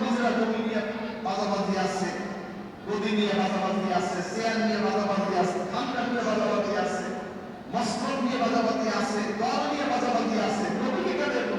নিজেরা গদি নিয়ে বাজাবাজি আসছে গদি নিয়ে বাজাবাজি আসছে চেয়ার নিয়ে বাজাবাজি আসছে খামটা নিয়ে বাজাবাজি আসছে মস্তক নিয়ে বাজাবাজি আসছে দল নিয়ে বাজাবাজি আসছে নবীকে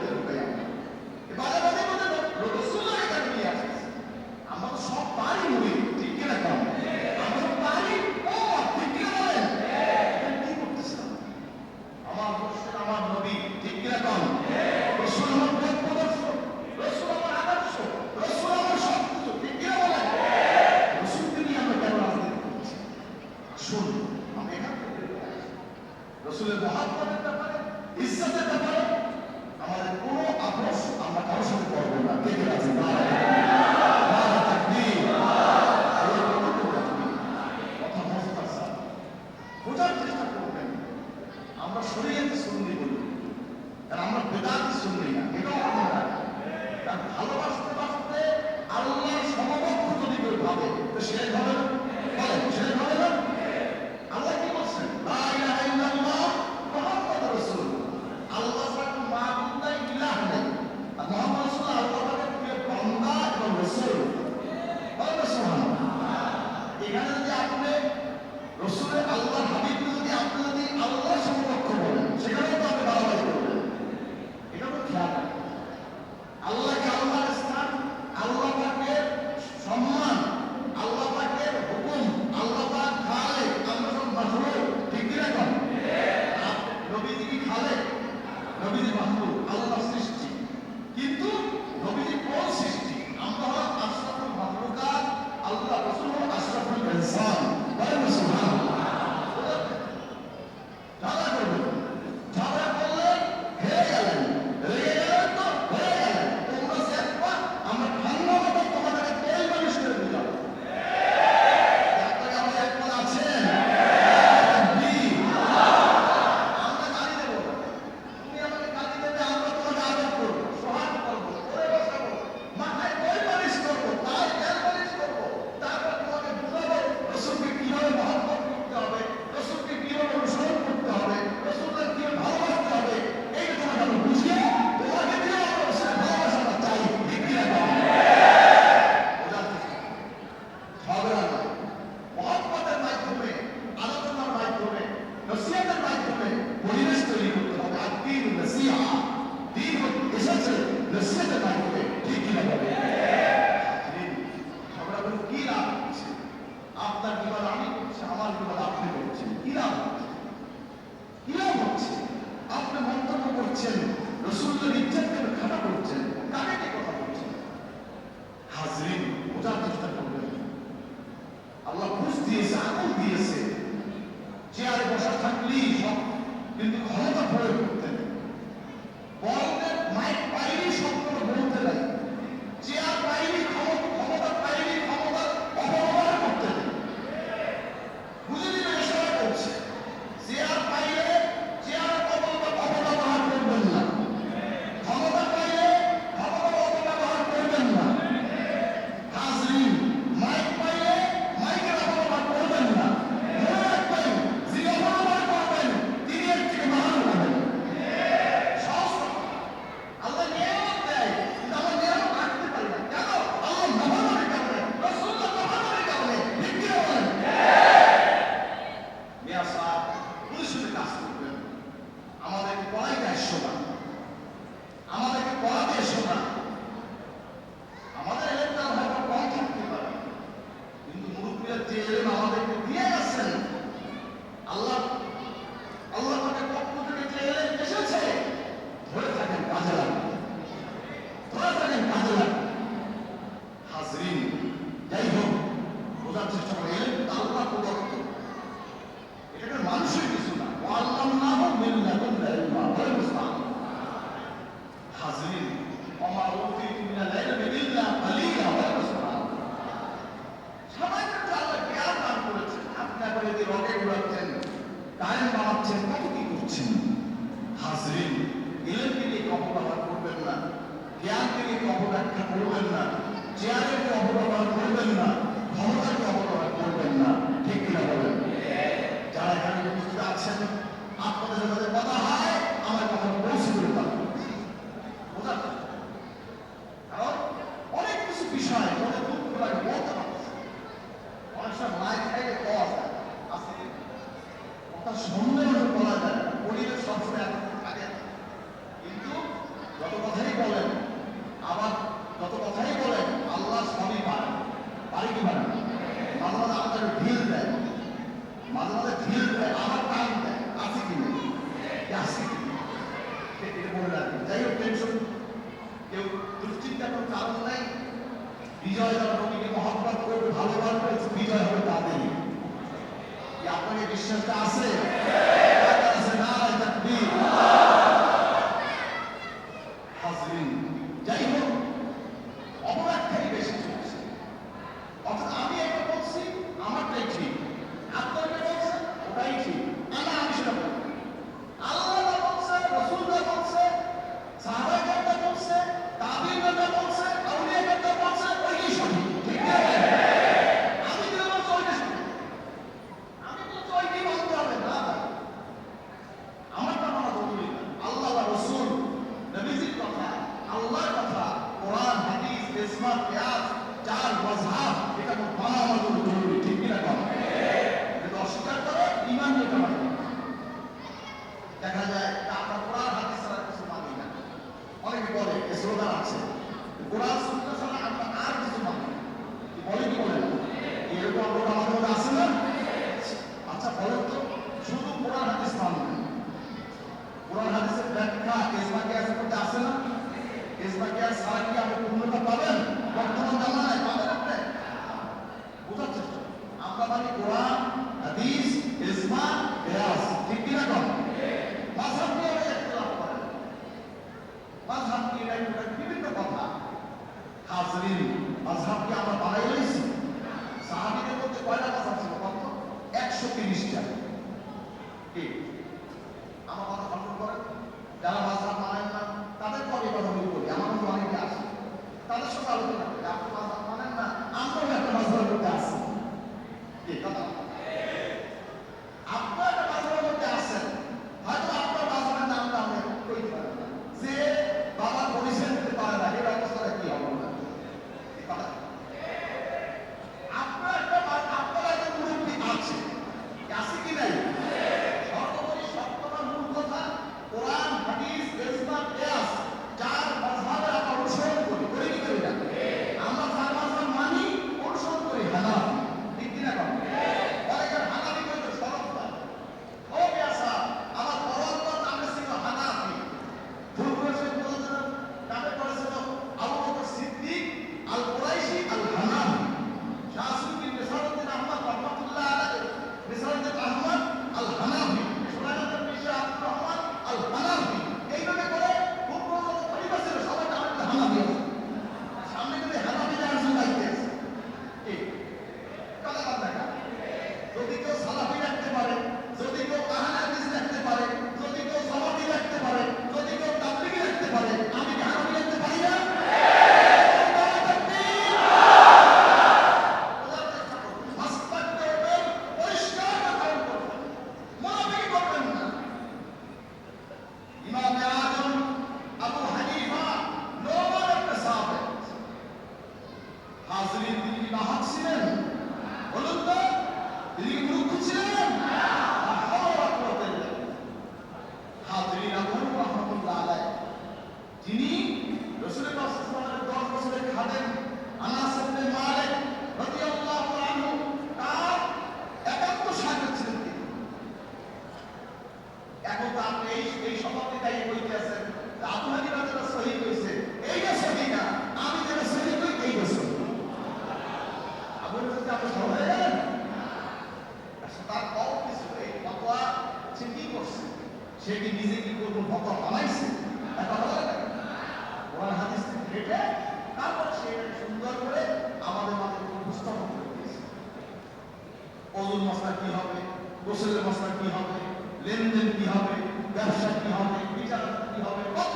ইজ্জতের ব্যাপারে আমাদের কোনো আপোষ আমরা কারোর সাথে করব না। আল্লাহ ঘুষ দিয়েছে আকল দিয়েছে। চেয়ারে বসা থাকলেই সব কিন্তু ক্ষমতা প্রয়োগ তিনি অপব্যাখ্যা করবেন না। চেয়ারের অপব্যবহার করবেন না ক্ষমতাকে অপব্যবহার করবেন না। ঠিক কিনা বলেন? যারা এখানে উপস্থিত আছেন, আপনাদের সাথে কথা হয়, আমার কথা পৌঁছে দিতে পারব কারণ অনেক কিছু বিষয়, অনেক দুঃখ লাগে বলতে পারছি অনেক যাই হোক টেনশন কেউ দুশ্চিন্তা করতে আরও নাই। বিজয় যারা নবীকে মহব্বত করবে ভালোবাসবে, বিজয় হবে তাদেরই আপনার বিশ্বাসটা আছে? কি? আমার কথা কন্ট্রোল করে? যারা ভাষা মানে না, তাদের আমি কথা বলি। করি আমার মধ্যে অনেকে আসে তাদের সঙ্গে আলোচনা করি আপনি ভাষা মানেন না, আমরাও একটা ভাষার মধ্যে আসি কি, কথা? এখন তো আপনি এই এই সম্পর্কে তাই বইতে আছেন আবু হানিফা যারা সহি কইছে এইটা সহি না? আমি যারা সহি কই এই বসে আবু হানিফা আপনি সবাই আচ্ছা, তার কম কিছু এই ফতোয়া সে কি করছে? সে কি নিজে কি করব ফতোয়া বানাইছে? কথা বলে না। ওনার হাদিস রেটে তারপর সে সুন্দর করে আমাদের মাঝে উপস্থাপন করে দিয়েছে। অজুর মশলা কি হবে? গোসলের মশলা কি হবে? লেনদেন কি হবে? ব্যবসা কি হবে? বিচার কি হবে? কত